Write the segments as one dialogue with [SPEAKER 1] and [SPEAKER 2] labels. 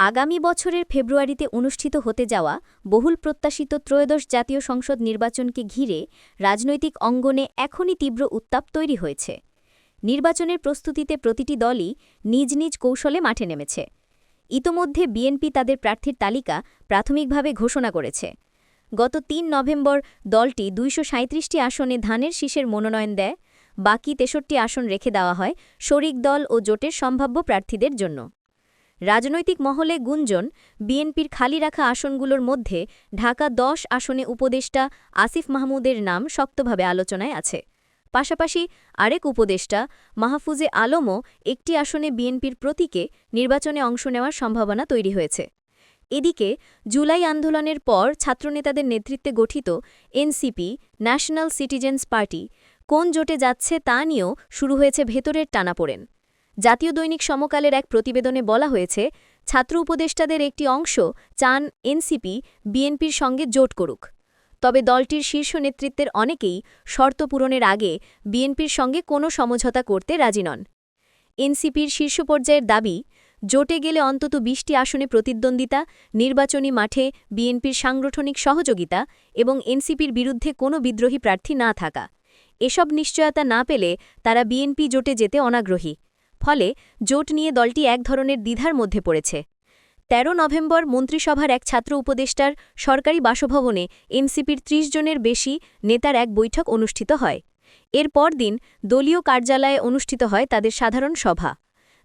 [SPEAKER 1] আগামী বছরের ফেব্রুয়ারিতে অনুষ্ঠিত হতে যাওয়া বহুল প্রত্যাশিত ত্রয়োদশ জাতীয় সংসদ নির্বাচনকে ঘিরে রাজনৈতিক অঙ্গনে এখনই তীব্র উত্তাপ তৈরি হয়েছে। নির্বাচনের প্রস্তুতিতে প্রতিটি দলই নিজ নিজ কৌশলে মাঠে নেমেছে। ইতোমধ্যে বিএনপি তাদের প্রার্থীর তালিকা প্রাথমিকভাবে ঘোষণা করেছে। গত তিন নভেম্বর দলটি দুইশো আসনে ধানের শীষের মনোনয়ন দেয়, বাকি তেষট্টি আসন রেখে দেওয়া হয় শরিক দল ও জোটের সম্ভাব্য প্রার্থীদের জন্য। রাজনৈতিক মহলে গুঞ্জন, বিএনপির খালি রাখা আসনগুলোর মধ্যে ঢাকা দশ আসনে উপদেষ্টা আসিফ মাহমুদের নাম শক্তভাবে আলোচনায় আছে। পাশাপাশি আরেক উপদেষ্টা, মাহফুজে আলমও একটি আসনে বিএনপির প্রতীকে নির্বাচনে অংশ নেওয়ার সম্ভাবনা তৈরি হয়েছে। এদিকে জুলাই আন্দোলনের পর ছাত্রনেতাদের নেতৃত্বে গঠিত এনসিপি, ন্যাশনাল সিটিজেন্স পার্টি কোন জোটে যাচ্ছে তা নিয়েও শুরু হয়েছে ভেতরের টানাপোড়েন। জাতীয় দৈনিক সমকালের এক প্রতিবেদনে বলা হয়েছে, ছাত্র উপদেষ্টাদের একটি অংশ চান এনসিপি, বিএনপির সঙ্গে জোট করুক। তবে দলটির শীর্ষ নেতৃত্বের অনেকেই শর্ত পূরণের আগে বিএনপির সঙ্গে কোনো সমঝোতা করতে রাজি নন। এনসিপির শীর্ষ পর্যায়ের দাবি, জোটে গেলে অন্তত বিশটি আসনে প্রতিদ্বন্দ্বিতা, নির্বাচনী মাঠে বিএনপির সাংগঠনিক সহযোগিতা এবং এনসিপির বিরুদ্ধে কোনো বিদ্রোহী প্রার্থী না থাকা। এসব নিশ্চয়তা না পেলে তারা বিএনপি জোটে যেতে অনাগ্রহী। ফলে জোট নিয়ে দলটি এক ধরনের দ্বিধার মধ্যে পড়েছে। ১৩ নভেম্বর মন্ত্রিসভার এক ছাত্র উপদেষ্টার সরকারি বাসভবনে এনসিপির ৩০ জনের বেশি নেতার এক বৈঠক অনুষ্ঠিত হয়। এর পরদিন দলীয় কার্যালয়ে অনুষ্ঠিত হয় তাদের সাধারণ সভা।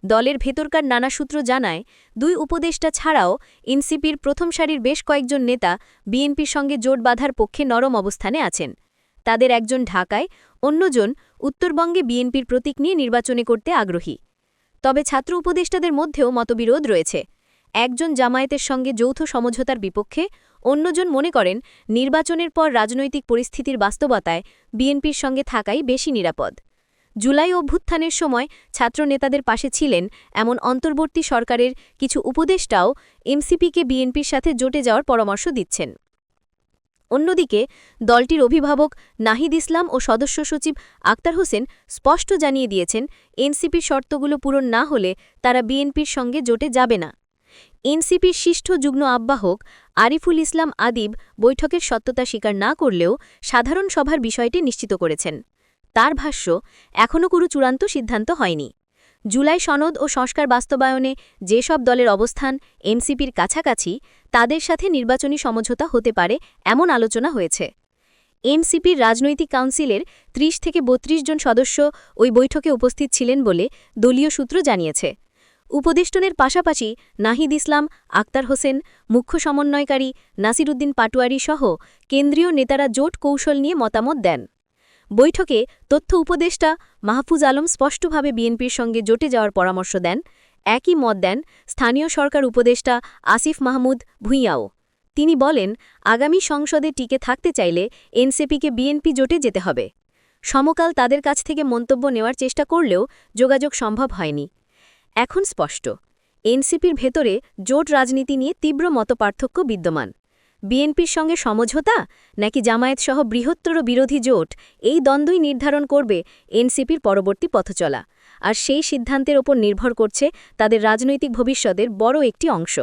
[SPEAKER 1] দলের ভেতরকার নানা সূত্র জানায়, দুই উপদেষ্টা ছাড়াও এনসিপির প্রথম সারির বেশ কয়েকজন নেতা বিএনপির সঙ্গে জোট বাঁধার পক্ষে নরম অবস্থানে আছেন। তাদের একজন ঢাকায়, অন্যজন উত্তরবঙ্গে বিএনপির প্রতীক নিয়ে নির্বাচনে করতে আগ্রহী। তবে ছাত্র উপদেষ্টাদের মধ্যেও মতবিরোধ রয়েছে। একজন জামায়াতের সঙ্গে যৌথ সমঝোতার বিপক্ষে অন্যজন মনে করেন, নির্বাচনের পর রাজনৈতিক পরিস্থিতির বাস্তবতায় বিএনপির সঙ্গে থাকাই বেশি নিরাপদ। জুলাই অভ্যুত্থানের সময় ছাত্র নেতাদের পাশে ছিলেন এমন অন্তর্বর্তী সরকারের কিছু উপদেষ্টাও এমসিপিকে বিএনপির সাথে জোটে যাওয়ার পরামর্শ দিচ্ছেন। অন্যদিকে, দলটির অভিভাবক নাহিদ ইসলাম ও সদস্য সচিব আক্তার হোসেন স্পষ্ট জানিয়ে দিয়েছেন, এনসিপির শর্তগুলো পূরণ না হলে তারা বিএনপির সঙ্গে জোটে যাবে না। এনসিপির শিষ্ঠ যুগ্ম আহ্বায়ক আরিফুল ইসলাম আদিব বৈঠকের সত্যতা স্বীকার না করলেও সাধারণ সভার বিষয়টি নিশ্চিত করেছেন। তার ভাষ্য, এখনও কোনো চূড়ান্ত সিদ্ধান্ত হয়নি। জুলাই সনদ ও সংস্কার বাস্তবায়নে যেসব দলের অবস্থান এনসিপির কাছাকাছি, তাদের সাথে নির্বাচনী সমঝোতা হতে পারে এমন আলোচনা হয়েছে। এনসিপির রাজনৈতিক কাউন্সিলের ৩০ থেকে ৩২ জন সদস্য ওই বৈঠকে উপস্থিত ছিলেন বলে দলীয় সূত্র জানিয়েছে। উপদেষ্টনের পাশাপাশি নাহিদ ইসলাম, আক্তার হোসেন, মুখ্য সমন্বয়কারী নাসিরুদ্দিন পাটোয়ারি সহ কেন্দ্রীয় নেতারা জোট কৌশল নিয়ে মতামত দেন। বৈঠকে তথ্য উপদেষ্টা মাহফুজ আলম স্পষ্টভাবে বিএনপির সঙ্গে জোটে যাওয়ার পরামর্শ দেন। একই মত দেন স্থানীয় সরকার উপদেষ্টা আসিফ মাহমুদ ভুঁইয়াও। তিনি বলেন, আগামী সংসদে টিকে থাকতে চাইলে এনসিপিকে বিএনপি জোটে যেতে হবে। সমকাল তাদের কাছ থেকে মন্তব্য নেওয়ার চেষ্টা করলেও যোগাযোগ সম্ভব হয়নি। এখন স্পষ্ট। এনসিপির ভেতরে জোট রাজনীতি নিয়ে তীব্র মতপার্থক্য বিদ্যমান। বিএনপির সঙ্গে সমঝোতা, নাকি জামায়াতসহ বৃহত্তর বিরোধী জোট? এই দ্বন্দ্বই নির্ধারণ করবে এনসিপির পরবর্তী পথচলা। আর সেই সিদ্ধান্তের ওপর নির্ভর করছে তাদের রাজনৈতিক ভবিষ্যতের বড় একটি অংশ।